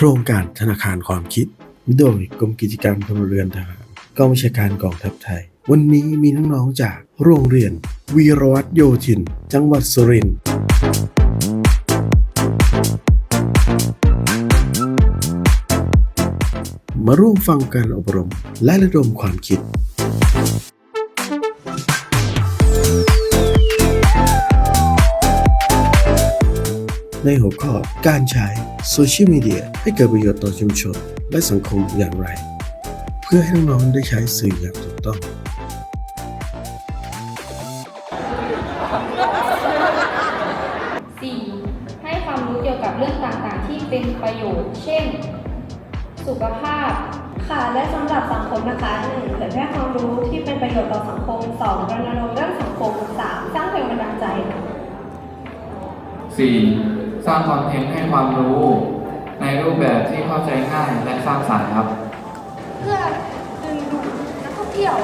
โครงการธนาคารความคิด โดยกรมกิจการพลเรือนทหารกองบัญชาการกองทัพไทย วันนี้มีน้องๆจากโรงเรียน วีรวัตโยธิน จังหวัดสุรินทร์มาร่วมฟังการอบรมและระดมความคิด ในหัวข้อการใช้โซเชียลมีเดียให้เกิดประโยชน์ต่อชุมชน และสังคมอย่างไร เพื่อให้น้องๆได้ใช้สื่ออย่างถูกต้องให้ความรู้เกี่ยวกับเรื่องต่างๆ ที่เป็นประโยชน์ เช่น สุขภาพ ค่ะ และสำหรับสังคมนะคะหนึ่งเผยแพร่ความรู้ที่เป็นประโยชน์ต่อสังคมสองรณรงค์เรื่องสังคมสามสร้างแรงบันดาลใจค่ะ 4. สร้างคอนเทนต์ให้ความรู้ ในรูปแบบที่เข้าใจง่ายและสร้างสรรค์ครับ เพื่อดึงดูดนักท่องเที่ยว